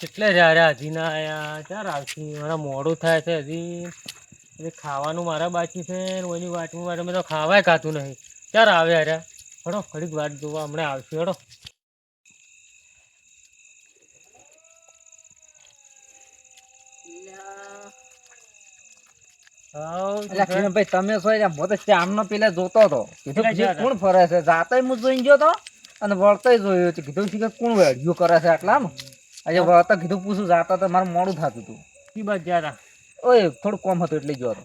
કેટલે રહ્યા હજી ના આવ્યા ચાર આવશે મારા મોડું થાય છે હજી. ખાવાનું મારા બાકી છે ઓની વાટમાં મેં તો ખાવાય ખાતું નહીં. ચાર આવે અરે હડો, ઘડીક વાટ જોવા હમણાં આવશે, હડો. તમે છો હું તો શ્યામનો પેલા જોતો હતો. કીધું પેલા પછી જ્યાં કોણ ફરે છે? જાતે હું જોઈને ગયો તો અને વળતોય જોયો તો કીધું કે કોણ વેડ્યું કરે છે આટલામાં? આજે વળતા કીધું પૂછું જાતા તો મારું મોડું થતું હતું. કી બાજુ ગયા ઓય થોડું કોમ હતું એટલે ગયો હતો.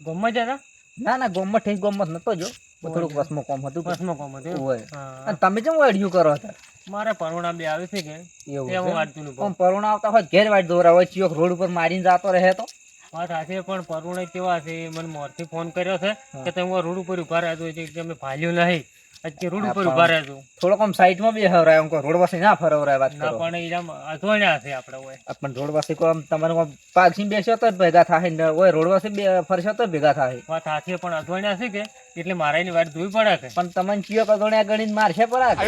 ગમમાં ના ના ગોમમાં ઠીક ગોમમાં નતો જો થોડુંક વસમાં કોમ હતું. કોમ હતું હોય અને તમે કેમ વેડ્યું કરો હતા મારે પરુણા બે આવે છે કે? એવું વાંચતું પણ પરુણા આવતા હોય ઘેર વાટ દોરા હોય ચિયોક રોડ ઉપર મારીને જાતો રહે તો. વાત હાથે પણ પરુણે કેવા છે મને મોરથી ફોન કર્યો છે કે તમે રોડ ઉપર ઊભા રહ્યા છો કે અમે ભાલ્યું નહીં અત્યારે રોડ ઉપર ઊભા રહ્યા છો થોડોક આમ સાઈડમાં બી હવરાય આમ રોડ પાસે ના ફરવરાય વાત કરો. પણ એમ અજવાણ્યા છે આપણે ઓય. પણ રોડ પાસે કોઈ આમ તમારે પાક પાછીને બેસ્યો તો ભેગા થાય ને ઓય રોડ પાસે બે ફરશો તો ભેગા થાય. વાત હાથે પણ અજવાણ્યા છે કે એટલે મારા એની વાત જોવી પડે કે? પણ તમને ચિયો કગોણ્યા ગણીને મારશે પડે કે?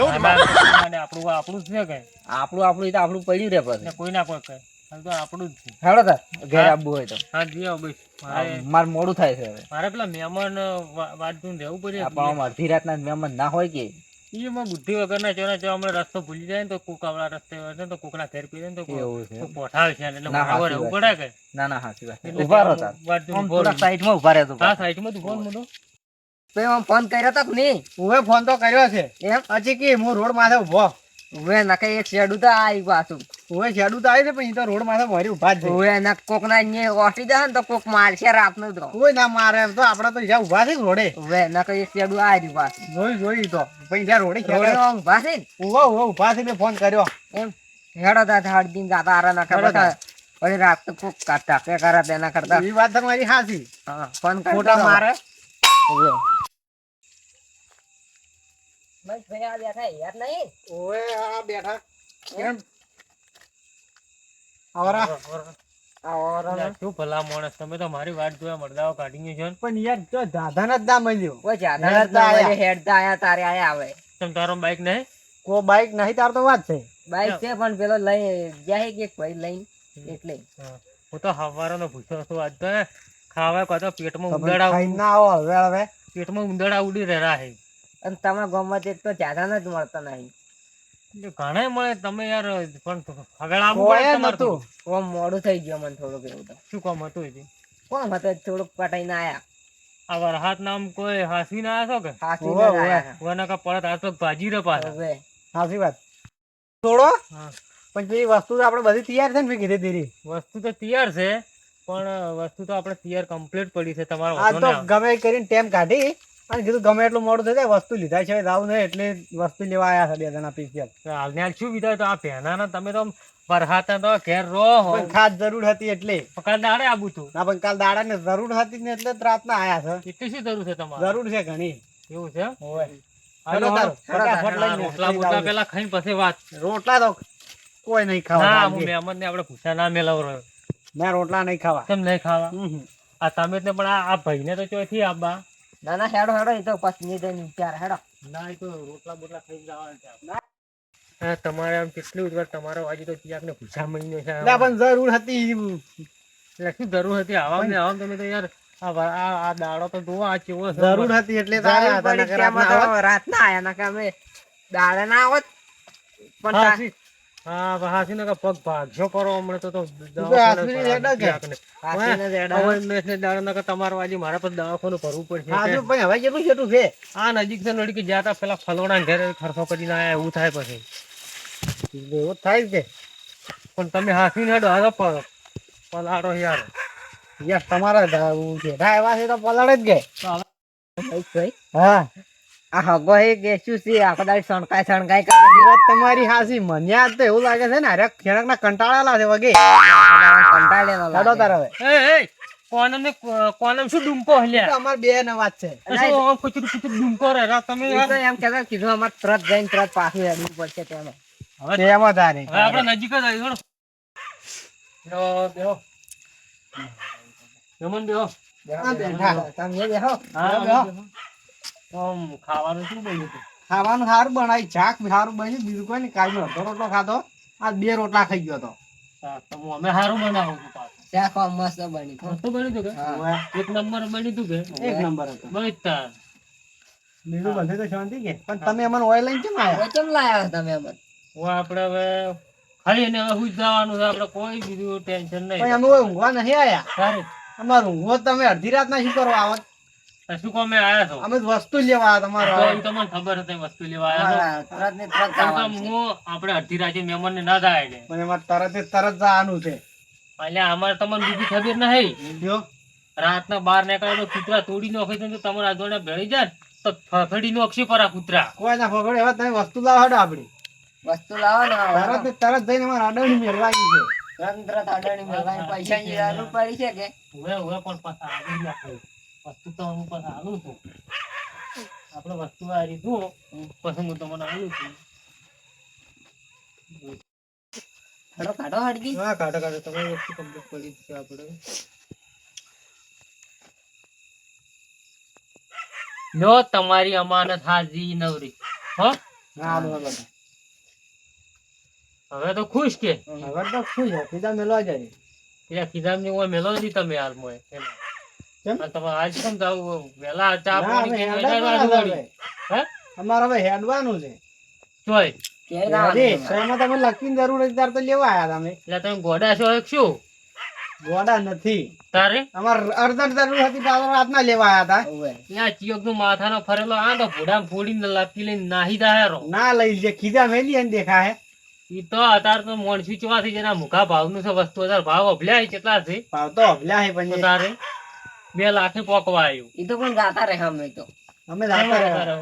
આપણું આપણું જ છે કે. આપણું આપણું તો આપણું પડ્યું રે પછી કોઈ ના કોઈ હાલ તો આપણું જ છે. હેડો તાર ઘેર આવવું હોય તો. હા જી આવો બસ. મારે મોડું થાય છે હવે. મારે પેલા મહેમાન વા- રહેવું પડે પણ અડધી રાતના મહેમાન ના હોય કે? બુદ્ધિ વગરના ચોરા જો હમણાં રસ્તો ભૂલી જાય ને તો કોક આવડા રસ્તે હોય તો કોકના ઘેર પી ને તો છે પોઠાવે છે એટલે ના, પડે કે? ના ના હાચી વાત. ઊભા રહો તાર. થોડા સાઈડમાં ઊભા રહેતો હા સાઈડમાં તું ફોન કર્યો તો નહીં? ઉવે ફોન તો કર્યો છે. એમ? હજી કે હું રોડ માથે ઊભો. નકે એક શેડું તો આવી પાછું ખેડૂત તો. આવી પણ તો રોડ માથે મારી ઊભા છે. ઉવે નક કોક ના અહીંયા ઓટી દે ને તો કોક મારશે રાતનું તો. કોઈ ના મારે તો આપડે તો જ્યાં ઊભા છે રોડે. નકે એક શેડું આવી પાછું જોઈ જોઈ તો. પછી જ્યાં રોડે રોડે ઊભા છે ને? ઊભા ઊભા ઊભા છે મેં ફોન કર્યો. એમ? હેડો તા દિન ગાતા આરા નકા બધા. વળી રાત તો કોક કાઢતા કે કરે તેના કરતા. એ વાત તમારી સાચી. હા, ફોન કરતા મારે. ઉવે બસ ભાઈ આ બેઠા યાદ નહીં? ઓએ આ બેઠા. કેમ? આવરા. આ શું ભલા માણસ તમે તો મારી વાત જોયા મરદાઓ કાઢી ગયો છો પણ યાર જો દાદા જ ના મળ્યો. ઓય જાતા હેડતા ના હેડતા આયા તારે આયા આવે. તમ તારો બાઈક નહીં? કો બાઈક નહીં તાર તો વાત છે. બાઈક છે પણ પેલો લઈ જાય કે ભાઈ લઈને? એટલે. હું. તો હવારનો ભૂસો છું આજ તો ખાવા કો તો પેટમાં તમે ના આવો હવે હવે. પેટમાં ઉંદરડા ઉડી રહ્યા છે અને તમે ગામમાં તે તો જ્યાદા જ મળતા નહીં. એટલે મળે તમે યાર પણ તમારે તો. નતું ઓમ મોડું થઈ ગયું મને થોડુંક એવું તો. શું કામ હતું હજી કોણ હતો થોડુંક પટાઈને આયા? આ વરહાત નામ કોઈ હાસી ના આવ્યો કે? હાસી ના. આયા. વના કા પડત આ તો ભાજી રે પાછા. હવે સાચી વાત. થોડો? પણ જે વસ્તુ તો આપણે બધી તૈયાર છે ને મેં કીધી ધીરી. વસ્તુ તો તૈયાર છે પણ વસ્તુ તો આપણે તૈયાર કમ્પ્લીટ પડી છે તમારો આ તો ગમે કરીને ટેમ કાઢી. અને કીધું ગમે એટલું મોડું થઈ જાય વસ્તુ લીધા છે જાવ નહીં એટલે વસ્તુ લેવા આવ્યા છે બે જણા પીસીએલ હાલને શું વિચાર તો આ પહેના તમે તો પરહાતા તો ઘેર રો પણ ખાસ જરૂર હતી એટલે. કાલ દાડે આવું તું. ના પણ કાલ દાડા ને જરૂર હતી ને એટલે રાતના આયા છે. એટલી શું જરૂર છે તમારે? જરૂર છે ઘણી. એવું છે? રોટલા. પેલા પછી વાત. રોટલા તો કોઈ નહીં ખાવા મહેમાન ને પૂછા ના મેલાવ મેં રોટલા નહીં ખાવા. કેમ નહીં ખાવા. આ તમે પણ આ આ ભાઈને તો ચોથી આબા. ના ના હેડો હેડો એ તો પછી નહીં દઈને વિચાર હેડો. ના એ તો રોટલા બોટલા ખાઈ જવાના છે હા તમારે આમ કેટલી ઉદવાર તમારો આજે તો ચિયાક ને પૂછા મહિનો છે ના પણ જરૂર હતી એટલે શું જરૂર હતી? આવા ને આવા તમે તો યાર આ આ દાડો તો જોવા આ કેવો જરૂર હતી એટલે તો આયા ના આયા નકર અમે દાડા ના આવત. પણ હા પણ હાસી પગ ભાગશો કરો હમણાં તો ને ને તમારે મારે દવાખાનું ભરવું પડશે હવે કેટલું છેટું છે? આ નજીક છે નડી કે જ્યાં પેલા ફલોડા ઘરે ખર્ચો કરીને આયા એવું થાય પછી. એવું થાય છે. પણ તમે હાસી ને ડો પલાડો યાર. યાર તમારા ધ- જેઠા એવા છે તો પલાડે જ ગયે હા. આ હગો એ કે છે? આખો દાડી સણકાય સણકાય કરે. છે. વાત તમારી હાસી. મને આજ તો એવું લાગે છે ને અરે ખેડક ના કંટાળેલા છે વગે. કંટાળેલો લાગે. તાર હવે. એ એ કોનમ ને કોનમ શું ડુમકો હલ્યા? અમાર બે ને વાત છે. આમ કુચરું કુચરું ડુમકો રે? રા તમે તો એમ કે કીધું અમારે તરત જઈને તરત પાછું હેડવું પડશે તેમાં. હવે એમાં તારી. હવે આપણે નજીક જ આવી થોડો બેહો, બેહો. જમણ બેહો. આ બેઠા તમે બેહો. હા બેહો. ખાવાનું શું બન્યું હતું? ખાવાનું સારું બનાવી શાક સારું બન્યું. બીજું કોઈ નહીં. કાલનો અડધો રોટલો ખાધો. આ બે રોટલા ખાઈ ગયો તો શાક તો હું અમે સારું બનાવું છું શાક મસ્ત બની મસ્ત બન્યું હતું કે? એક નંબર બન્યું હતું કે? એક નંબર હતો. બસ બીજું બધે તો શાંતિ કે? પણ તમે અમને ઓઇલ લઈને કેમ આયા કેમ લાયા તમે અમને? હું આપણે હવે ખાઈને હવે હુઈ જવાનું છે. આપણે કોઈ બીજું ટેન્શન નહીં. અમે ઊંઘવા નહીં આયા. સારી. અમારે તમે. અડધી રાત ના શું કરવા આવત શું કામે આયા છો? અમે વસ્તુ લેવા તમારો. તો એ ખબર હતી વસ્તુ લેવા આયા છો. તરત ને તરત હું આપણે અડધી રાતે મહેમાનને ના થાય છે પણ એમાં તરત જ તરત જવાનું છે. એટલે અમારે તમને બીજી ખબર નહીં. જો. રાતના બાર નીકળે તો કૂતરા તોડી નાખે તો તમારા જોડે ભેળી જાય તો ફફડી નાખશે પરા કૂતરા. કોઈ ના ફફડે હવે તમે વસ્તુ લાવો હડો આપડી. વસ્તુ લાવો ને તરત ને તરત જઈને અમારે અડવણી મેળવાની છે. તરત ને તરત અડાણી મેળવાની. પૈસાની જરૂર પડી છે કે? હવે હવે પણ પાછા આવી નાખે વસ્તુ તો હું પણ આલું છું. આપણે વસ્તુ આ રીતું પછી હું તમને આલું છું. હડો કાઢો હડકી. હા કાઢો કાઢો. તમારી વસ્તુ કમ્પ્લીટ પડી છે આપણે લો તમારી અમાનત હાજી નવરી. હો? હવે તો ખુશ કે? હવે તો ખુશ. કીધા મેલવા મેળવા જાય કીધા ની ઓય મેલો નથી તમે હાલ મોય અમારે હવે હેડવાનું છે. તમે લખીને જરૂર હતી તો લેવા આયા તમે. એટલે તમે ગોડા છો શું? ગોડા નથી. તારે? અમારે અર્જન્ટ જરૂર હતી તો રાતના લેવા આયા હતા ત્યાં ચિયોકનું માથાનો ફરેલો આ તો ફોડી ફોડીને લાપી લઈને નાહી દાહેરો ના લઈ જે ખીધા મેલી એને દેખાય ઈ તો અત્યારે તો મોણસી ચોવાથી જેના મુખા ભાવનું છે વસ્તુ. અતાર ભાવ અભલ્યા કેટલા છે ભાવ તો અભલ્યા હે તો પણ તારે? બે લાખે પોકવા આવ્યું એ તો પણ ગાતા રહે અમે તો. અમે ગાતા રહે?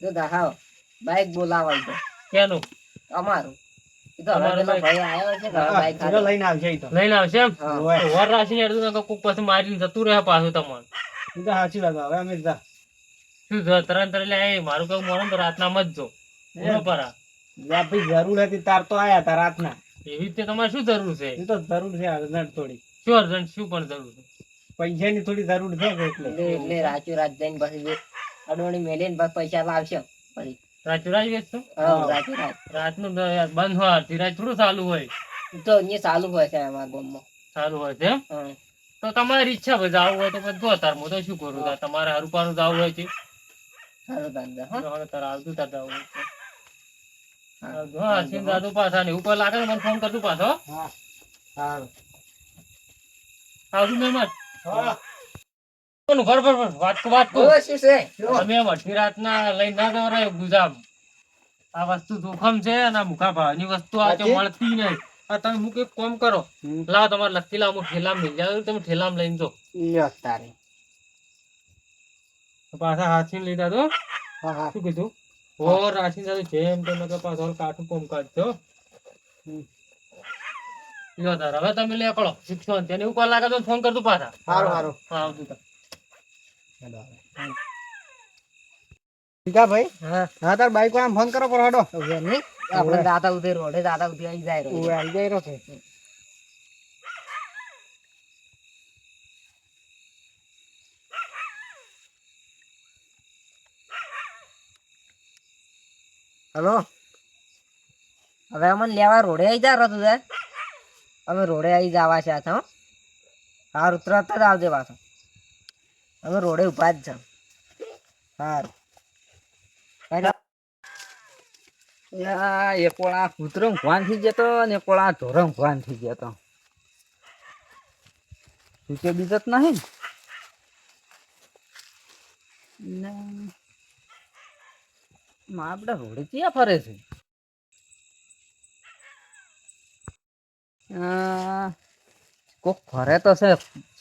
તો ગાહા બાઈક બોલાવાય તો. કેનું? અમારું. ઈ તો હવે અમારું પેલો બાઈક. ભાઈ આવ્યો છે કે હવે હા, બાઈક લઈને આવશે ઈ તો. લઈને આવશે એમ? હા. ઓવે. તો વર રાખીને હેડતું કોક પછી મારીને જતું રહે પાછું તમારે ઈ તો સાચી વાત હવે અમે જા શું જો તરત તરત એ મારું કહું મોડું તો રાતના મત જો. ભાઈ જરૂર હતી તાર તો આયા તા રાતના. એવી રીતે તમારે શું જરૂર છે? એ તો જરૂર છે અર્જન્ટ થોડી. શું અર્જન્ટ શું પણ જરૂર છે? પૈસાની થોડી જરૂર છે એટલે? એટલે રાચું રાત જઈને પછી અડવણી મેલીને પૈસા લાવશે પછી. રાચું વેચતો રાત રાતનું બંધ હોય અડધી થોડું ચાલુ હોય. તો અહીંયા ચાલુ હોય છે અમારા ગામમાં. ચાલુ હોય છે તો તમારી ઈચ્છા જાવું હોય તો બધું તાર હું તો શું કરું? તમારે હરુપાનું જવું હોય છે. સારું આવતું તાર જાવું હા. સિંહ દાદુ પાછા ને ઉપર લાગે મને ફોન કરતું પાછો હો. હા. સારું આવજો મહેમાન. ઘર પર પર વાત વાત શું છે? તમે એમ અડધી રાતના લઈને ના જવરાય ગુજામ. આ વસ્તુ જોખમ છે અને મુખા ભાવની વસ્તુ આ તો મળતી નહીં. આ તમે મુક એક કામ કરો. હમ. તમારે લખી લાવો હું ઠેલામાં લઈ જાઉં તમે ઠેલામાં લઈને જો. લ્યો તારે. પાછા હાથીને લઈ જાજો હા. હા શું કીધું? ઓર રાશી સાથે જેમ તમે પાછો કાઠું કોમ કાઢજો હમ. તાર. હવે તમે લે કરો શિક્ષણ તેને ઉપર લાગે તો ફોન કરતું પાછા. સારું સારું હા આવતું તાર. ભાઈ હા. હા તાર બાઈક વાળા ફોન કરો પર હડો. નહીં. આપણે દાદા ઉધે રોડે દાદા ઉધે આવી જાય. ઓવે આવી જાય રહ્યો છે. હલો? હવે અમને લેવા રોડે આવી જા તું અમે રોડે આવી જવા છે આથા સારું તરત જ આવજે પાછો. અમે રોડે ઊભા જ છે. સારું એક ઓળા કૂતરો ભવાન થઈ જતો ને એક ઓળા ઢોરમ ભવાન થઈ જતો સૂચે કે બીજત નહીં? ને. માં આપડે રોડે ક્યાં ફરે છે? કોક ફરે તો છે,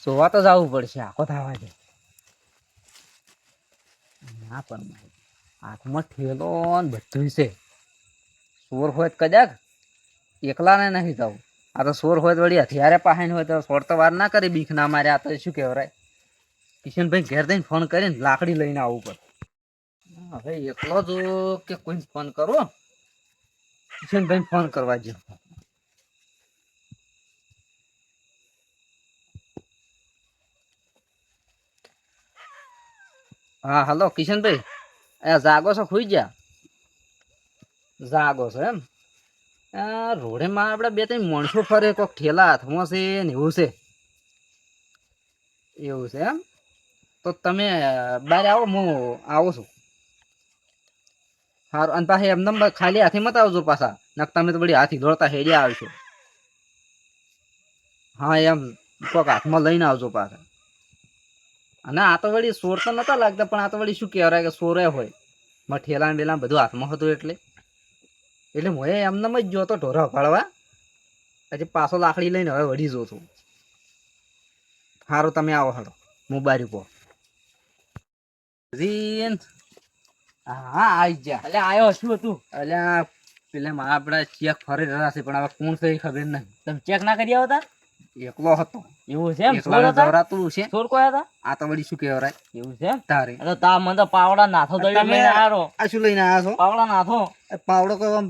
જોવા તો જવું પડશે, આખો થવા દે ના પણ હાથમાં ઠેલો ને બધું છે. સોર હોય કદાચ, એકલાને નહીં જવું આ તો સોર હોય વળી હથિયારે પાહેન હોય તો સોર તો વાર ના કરી બીખ ના મારે, આ તો શું કહેવાય? કિશનભાઈ ઘેર જઈને ફોન કરીને લાકડી લઈને આવવું પડે. હવે એકલો જો કે કોઈ ફોન કરો કિશનભાઈ ફોન કરવા જો હા, હલો, કિશનભાઈ. એ જાગો છો ખુઈ ગયા. જાગો છો એમ? આ રોડે આપણે બે ત્રણ માણસો ફરે, કોક ઠેલા હાથમાં છે ને એવું છે. એવું છે એમ? તો તમે બહાર આવો, હું આવું છું. સારું અને પાછા એમ નંબર ખાલી હાથી મત આવજો પાછા. નક તમે તો બધી હાથી દોડતા હેડ્યા આવશો. હા, એમ, કોક હાથમાં લઈને આવજો પાછા. અને આ તો વળી સોર તો નતા લાગતા પણ આ તો વળી શું કહેવાય કે સોરે હોય. માં ઠેલા બેલા બધું હાથમાં હતું એટલે. એટલે હું એમને જ જોતો ઢોરા ઉપાડવા. પછી પાછો લાકડી લઈને હવે વળી જોતો સારું તમે આવો હાલો. હું બારી પો હા આવી જા એટલે આયો શું હતું? અલ્યા પેલા માં ચેક ફરી રહ્યા છે પણ હવે કોણ છે એ ખબર નહીં. તમે ચેક ના કરી આવતા એકલો હતો. એવું છે એમ? ચોર એકલાને હતા? દોરાતું છે. ચોર કોઈ હતા? આ તો વળી શું કહેવાય? એવું છે તારે. તો તા મને તો પાવડા નાથો દઈ લઈને આરો આ શું લઈને આવ્યા છો? પાવડા નાથો. પાવડો કોઈ આમ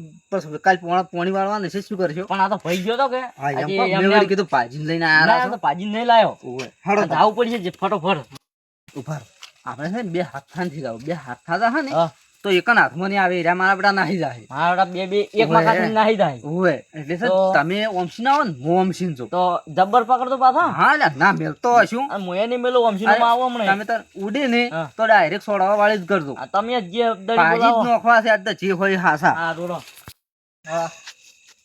કાલ પોણા પોણી વાળવાનું છે શું કરશો? પણ આ તો ભાઈ ગયો તો કે? હા એમ પણ મેં કીધું લઈને ના, આવ્યા આ તો ભાજી નહીં લાયો. ઓવે જાવું પડશે ફટોફટ. ઊભા. આપણે છે ને બે હાથાથી જાવ બે હાથ થાતા હા ને. તો એક હાથમાં નહીં આવે એરા મારા બધા નાહી જાય મારા બે બે એક. લાખ નાહી જાય ઓવે એટલે સર તમે ઓમસી ના આવો ને હું ઓમસીન છું તો જબ્બર પકડતો પાછા હા ના મેલતો હશું અને મોએ નહીં મેલો વમશી માં આવો હમણાં તમે તો ઉડે ને તો ડાયરેક્ટ સોડાવા વાળી જ કરજો આ તમે જે દડી પાજી નોખવા છે આજ જે હોય હાસા હા રોડો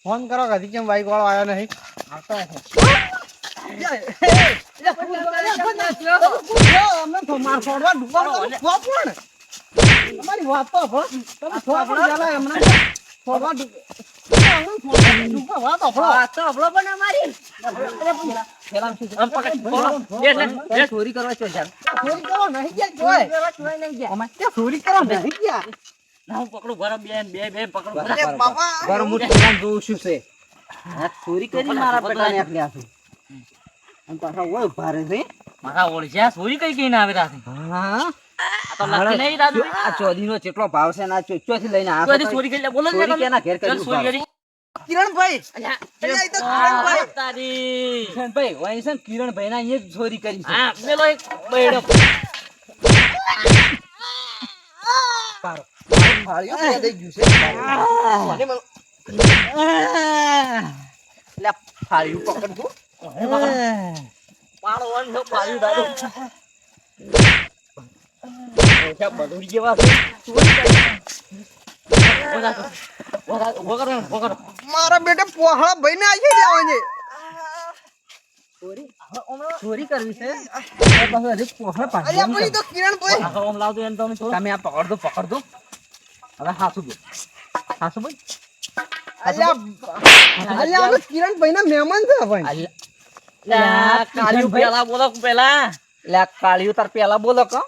ફોન કરો કદી કેમ બાઈક વાળો આવ્યો નહીં તમારી વાત તો સાંભળો. તમે છોકરો જરા એમને છોકરા ડૂ- એમને છોકરા ડૂબા વાત સાંભળો. આ તો અબળો પણ અમારી આમ પકડ બોલો બે એટલે બે ચોરી કરવા ચોરી કરો નહીં ગયા જોય. ચોઈ નહીં ગયા ત્યાં ચોરી કરો નહીં ગયા. ના હું પકડું બરાબર બે બે બે પકડું બરાબર. બરાબર. એ બાબા. બરો હું ઠેકાણ જોઉં છું છે ચોરી કરી મારા પેટા ને આટલે અને પાછા ઓય ભારે છે મારા ઓળખ્યા સોરી કઈ કઈ ના આવે રાતે હા આ નહીં રાતે આ ચોરીનો કેટલો ભાવ છે ને આ લઈને આ ચોરી ચોરી કરી બોલો ને ચોરી તમે. કેના ઘેર કરી ચાલ ચોરી કરી. કિરણભાઈ! આ ભાઈ વઅહીં છે ને અહીંયા ચોરી કરી એક ફાળ્યું બે દઈ ગયું છે. લે ફાળ્યું પકડ તું પાડો પાડ્યું તારું ઓછા બદુડી જેવા છે મારા બેટે પોહળા ભાઈ ને આવી જવાની ચોરી કરવી છે? ભાઈ. તમે આ પકડ પકડ હવે હાસુ દો હાસુ ભાઈ અલ્યા અલ્યા અમે કિરણભાઈ ના મહેમાન છે ભાઈ કાળિયું પેલા બોલો પેલા. કાળિયું તાર પેલા બોલો કો.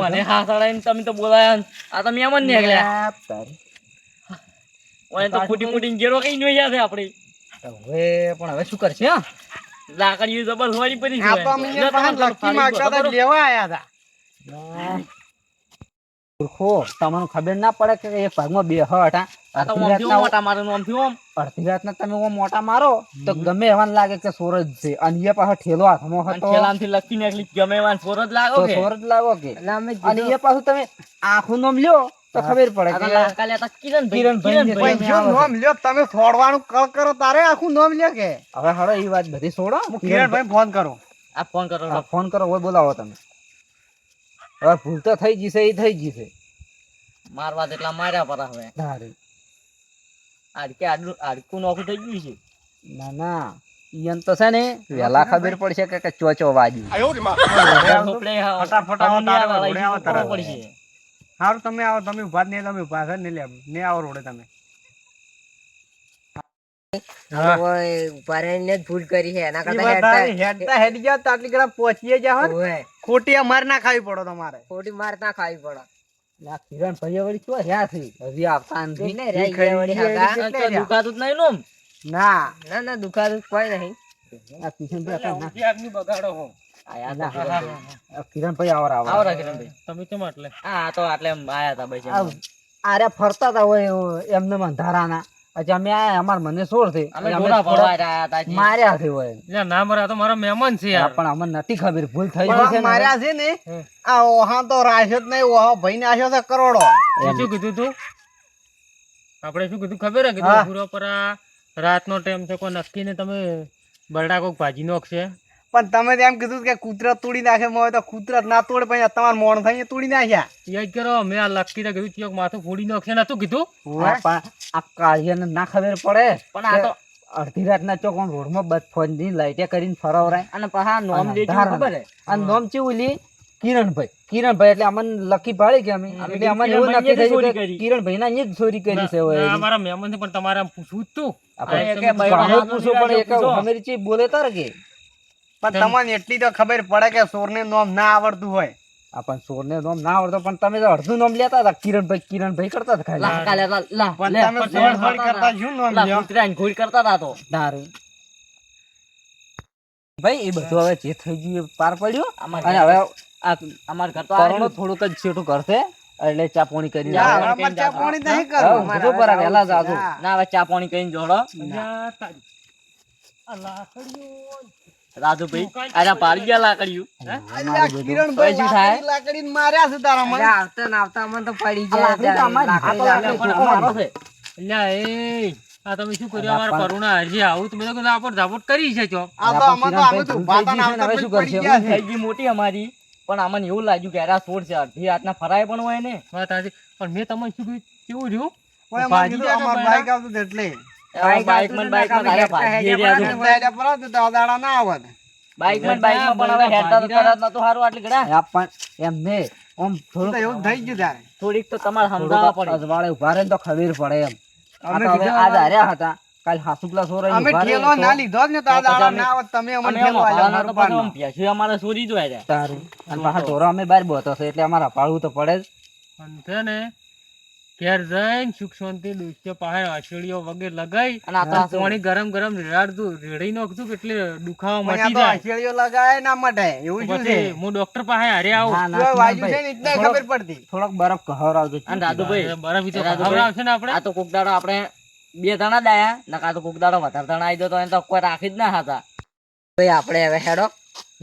મને હા સડાઈને તમે તો બોલાયા આ તો મેમન નીકળ્યા. ઓય તો ફૂટી ફૂટીને ગેરો કઈ નહીં છે આપણી હવે પણ હવે શું કરશે? લાકડીઓ જબર હોવાની પડી આ તો અમે લકી માંગતા લેવા આયા હતા મૂર્ખો તમને ખબર ના પડે કે એક ભાગમાં બે હટ અડધી રાતના મોટા મારે ઓમથી ઓમ અડધી રાતના તમે ઓમ મોટા મારો તો ગમે એવાને લાગે કે સોરજ છે. અને એ પાછો ઠેલો હાથમાં હતો. છેલ્લામથી લખી નીકળી ગમે એવા સોરજ લાગો કે? સોરજ લાગો કે? અને એ પાછું તમે આખું નોમ લ્યો તો ખબર પડે કે કિરણ કિરણભાઈ ભાઈ જો નામ લ્યો તમે છોડવાનું કળ કરો તારે આખું નામ લ્યો કે? હવે હળો એ વાત બધી છોડો. હું કિરણભાઈ ફોન કરો. આ ફોન કરો ફોન કરો હોય બોલાવો તમે. હવે ભૂલ તો થઈ જશે એ થઈ જશે મારવા તેટલા માર્યા પર હવે. ધારે. આડકે આડું આડકું નોખું થઈ ગયું છે. ના ના. ઈયન તો છે ને વેલા ખબર પડશે કે કે ચોચો વાજ્યું ફટાફટ તારે. પડશે. સારું તમે આવો તમે ઊભા ને તમે ઊભા છે ને લે ને આવો રોડે તમે. ભૂલ કરી છે. એના કરતા હેડતા- હેડતા હેડી જાઓ તો આટલી ઘણા પહોંચીએ જાઓ ખોટી અમાર ના ખાવી પડો તમારે. ખોટી માર ના ખાવી પડે. આ કિરણ ભાઈ વળી ચો રહ્યા થઈ હજી આવતા નથી. એટલે રહી વળી હાગા. દુખાતું જ નહીં નું ના. ના ના દુખાતું કોઈ નહીં. આ કિશનભાઈ આપણે ના- આગની બગાડો હો. આયા ના. તા આ કિરણભાઈ આવો આવો તમે કેમ આટલે? આ તો આટલે એમ આયા તા બસ એમ. ફરતા હતા હોય એમને અંધારાના. અચ્છા અમે આયા અમાર મને સોર છે અમે અમે ભરવા રહ્યા હતા માર્યા છે હોય. ના ના મરા તો મારો મહેમાન છે યાર. પણ અમને નથી ખબર ભૂલ થઈ ગઈ છે ને માર્યા છે ને આ ઓહા તો રાખ્યો જ નહીં ઓહા ભાઈ નાખ્યો છે કરોડો. શું કીધું તું? આપણે શું કીધું? ખબર હે? કીધું પૂરો પર રાતનો ટાઈમ છે કોઈ નક્કી ને તમે બરડા કોક ભાજી નોખશે. પણ તમે તો એમ કીધું કે કુદરત તોડી નાખે મોય તો કુદરત ના તોડે પછી તમારા મોણ થઈ તોડી નાખ્યા. યાદ કરો મેં આ લકી ને કીધું ચિયોક માથું ફોડી નાખે ને તું કીધું? આ આ કાળિયાને ના ખબર પડે પણ આ તો અડધી રાતના ચોક રોડમાં બસ ફોનની લાઈટે કરીને ફરાવરાય. અને પાછા નોમ ધારા. ખબર હે અને નોમ ચેવું લી? કિરણભાઈ. કિરણભાઈ એટલે અમને લકી પાડી કે અમે. એટલે અમને એવું નક્કી ચોરી થયું કે કરી. કિરણભાઈ ના જ ચોરી કરી છે ના, મહેમાન પણ તમારે પૂછવું જ તું. આ પૂછવું પણ એક. અમેરી બોલે તાર કે? પણ તમને એટલી તો ખબર પડે કે સોરને નોમ ના આવડતું હોય. આપણ સોરને નોમ ના આવડતો પણ તમે તો અડધું નોમ લેતા હતા કિરણભાઈ કિરણભાઈ કરતા હતા ખાલી. લા પણ તમે કરતા શું નોમ લ્યો? કૂતરાને ઘોડ કરતા હતા તો. દારૂ. ભાઈ એ બધું હવે જે થઈ ગયું પાર પડ્યો. અને હવે અમારે અમાર ઘર તો થોડુંક જ છેટું કરશે. એટલે ચા પાણી કરી ચા પાણી નહીં. પર જાજો. ના. ના હવે ચા પાણી કરીને જોડો. આ. રાજુભાઈ અરે પાડી ગયા લાકડીયું કિરણભાઈ થાય? લાકડી માર્યા છે તારા મને. આવતા ને આવતા મને તો પડી આ અમારી. લાકડી આ તો લાકડી લાકડી પણ અમારો છે. અલ્યા એ આ તમે શું કર્યું? અમારા પરુણા હરજી આવું તમે તો આપણ ઝાપટ કરી છે ચો આ તો અમે તો અમે તો ઊભા હતા ને ભૂલ થઈ આવતા ગઈ છે ને, હવે શું કરશે? થઈ ગઈ મોટી અમારી. પણ આમાં એવું લાગ્યું કે અરે સોળ છે. અડધી રાતના ફરાય પણ હોય ને. વાત સાચી. પણ મેં તમને શું કીધું? કેવું રહ્યું? ભાજી કીધું જાય તો અમારું બાઈક આવતું એટલે. બાઈકમાં બાઈકમાં અરે ભાગીએ રહ્યા આપણે છે. દાયરા પર તો દાડા ના આવત. બાઈકમાં બાઈકમાં પણ હવે હેડતા તો તરત નતું સારું આટલી ઘડા આ પણ એમ ને આમ તો એવું થઈ ગયું તારે. થોડીક તો તમારે સમજાવવા પડે. અજવાળે ઊભા રહે તો ખબર પડે એમ. અમે આજ હાર્યા હતા. કાલ હાસુકલા સોરા અમે ઠેલો ના લીધો ને તો આ દાડા ના આવત. તમે અમને ઠેલો આલ્યો અમારે ચોરી જ તારું. અને પાછા ઢોરો અમે બાર બોતો છે એટલે અમારે પાડવું તો પડે જ. પણ છે ને ઘેર જઈને સુખ શાંતિ ડૂચે પાસે આશીડીઓ વગેરે લગાઈ અને આ પાણી ગરમ ગરમ રેડાડતું રેડી નાખતું એટલે દુખાવો મટી જાય. આશીર્યો લગાય ના મટે. એવું શું છે? હું ડોક્ટર પાસે હારે આવું. ના, ના, જો વાયુ છે ને એટલે ખબર પડતી. થોડોક બરફ ખવડાવજો અને દાદુભાઈ બરફ તો ખવડાવશે ને આપણે? આ તો કોક દાડો આપણે બે દાણા દાયા નકા તો કોક દાડો વધારે દાણા આવી દો તો એને તો કોઈ રાખી જ ના હતા ભાઈ આપણે હવે હેડો.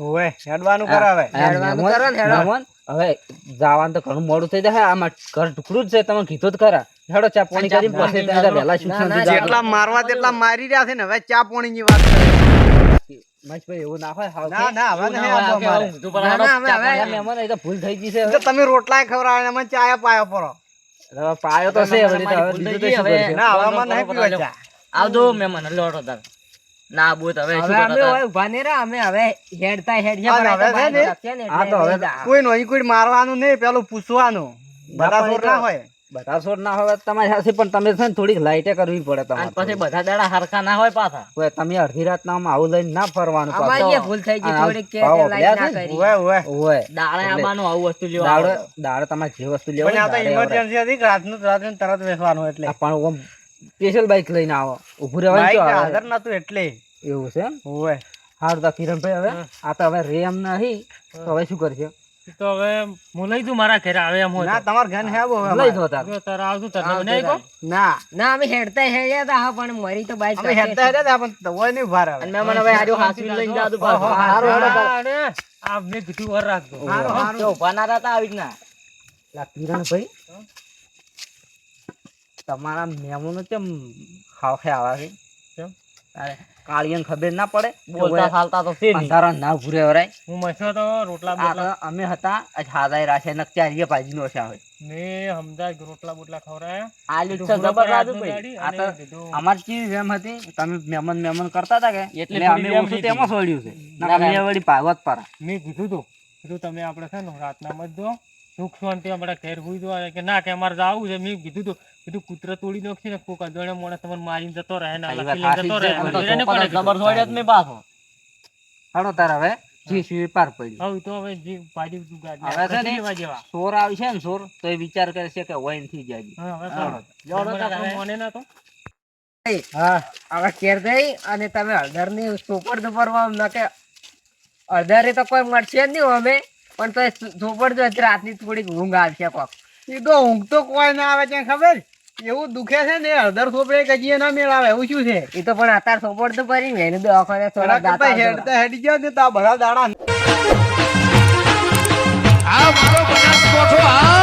ઓવે, હેડવાનું કરાવે. હેડવાનું કરો ને હેડો. હવે જવાનું તો ઘણું મોડું થઈ જાય. આમાં ઘર ટુકડું જ છે. તમે કીધું જ ખરા. હેડો ચા પાણી કરી પછી ત્યાં વહેલા શિક્ષણ જેટલા મારવા તેટલા મારી રહ્યા છે ને હવે ચા પાણીની વાત કરે. મહેશભાઈ એવું ના હોય? ના ના હવે ના પણ હાલો, પાણી ભૂલ થઈ ગઈ છે. તમે રોટલાય ખવડાવે ને અમે ચાય પાયો પરો પાયો તો છે હવે બીજું તો શું ના હવે અમે નહીં પીવા? ચા. આવજો મહેમાન લો તો તાર. ના બોત હવે શું હવે અમે તાર? હવે અમે હવે હેડતા હેડ છે ને, આ તો હવે કોઈ નો અહીં કોઈ મારવાનું નહીં પેલું પૂછવાનું. બધા ના હોય. બધા છોડ ના હોય તમારી સાથે પણ તમે છે ને થોડીક લાઈટે કરવી પડે તમારે પછી બધા દાડા હરખા ના હોય પાછા. તમે અડધી રાત ના આવું લઈને ના ફરવાનું પાછું. ભૂલ થઈ ગઈ થોડીક કે લાઈટ ના કરી. ઓવે ઓવે ઓવે. દાડે આવવાનું આવું વસ્તુ લેવા દાડે દાડે તમારે જે વસ્તુ લેવા પણ આ તો ને ઇમરજન્સી હતી રાતનું રાતનું તરત વેચવાનું એટલે. પણ ઓમ સ્પેશિયલ બાઇક લઈને આવો. ઊભું રહેવાનું આવે? હાજર નતું એટલે. એવું છે એમ? ઓવે હારું તો કિરણભાઈ હવે આ તો હવે રેમ નહીં. તો હવે શું કરશે? તો હવે હું લઈ દઉં મારા ઘરે આવે એમ હોય ના તો. તમાર ઘર હે બો લઈ દો તાર. તાર આવજો તાર મને નહીં કહો? ના. ના અમે હેડતા હેડ્યા હા પણ મરી તો બાઈક અમે હેડતા હેડતા પણ તોય નહીં ભાર આવે અને મને હવે આજો હાસી લઈને જાદુ ભાર હારું હેડો. હા, આ મેં કીધું વાર રાખજો. હારું, હારું. તો ઊભા ના રહેતા આવી ના લા કિરણભાઈ. તમારા મહેમાનો કેમ ખાવખે આવા છે? કેમ? તારે કાળિયન ખબર ના પડે? બોલતા ચાલતા તો છે. અંધારા ના ભૂરે વરાય હું મસ્યો તો રોટલા બોટલા અમે હતા આજ હાદાઈ રાખે નકચારીએ ભાજી નો હોય મેં હમદાજ રોટલા બોટલા ખવડાયા આ લીટ તો છે પૂરો જબર પર હાથનું આ તો અમાર ચીજ એમ હતી? તમે મહેમાન મહેમાન કરતા હતા કે? એટલે અમે ઓછું તેમાં સોડ્યું છે. ના, અમે વળી ભાગવત પર. મેં કીધું તું. કીધું તમે આપણે છે ને રાતના મત દો. સુખ શાંતિ આપણે ઘેર હુઈ દો કે ના કે અમારે જવું છે. મેં કીધું તું કીધું કૂતરા તોડી નાખશે ને કોક અજોડે માણસ તમારે મારીને જતો રહે ને જતો રહે. છે. જ મેં. હાલો તાર હવે. જી શું પાર પડ્યું હવે તો હવે જી પાડી ગાડી હવે છે ને- આપણે લેવા જેવા. સોર ને સોર તો એ વિચાર કરે છે કે વૈનથી જાય. હા, હવે. તો મને ના તો. હા. હવે કેર દઈ અને તમે હળદરની ચોપડ દુપરમાં કે હળદરે તો કોઈ મળશે જ નહીં અમે. પણ તો ચોપડ જો રાતની થોડીક ઊંઘ આવશે કોક. એ તો ઊંઘ તો કોઈ ના આવે છે ખબર? એવું દુખે છે ને હળદર સોપડે કજીએ ના મેળ આવે એવું શું છે? એ તો પણ અત્યારે સોપડ તો ભરી ને એને દવાખાને થોડા દાતા હેડતા હેડી ગયા ને તો આ બધા દાડા આ મારો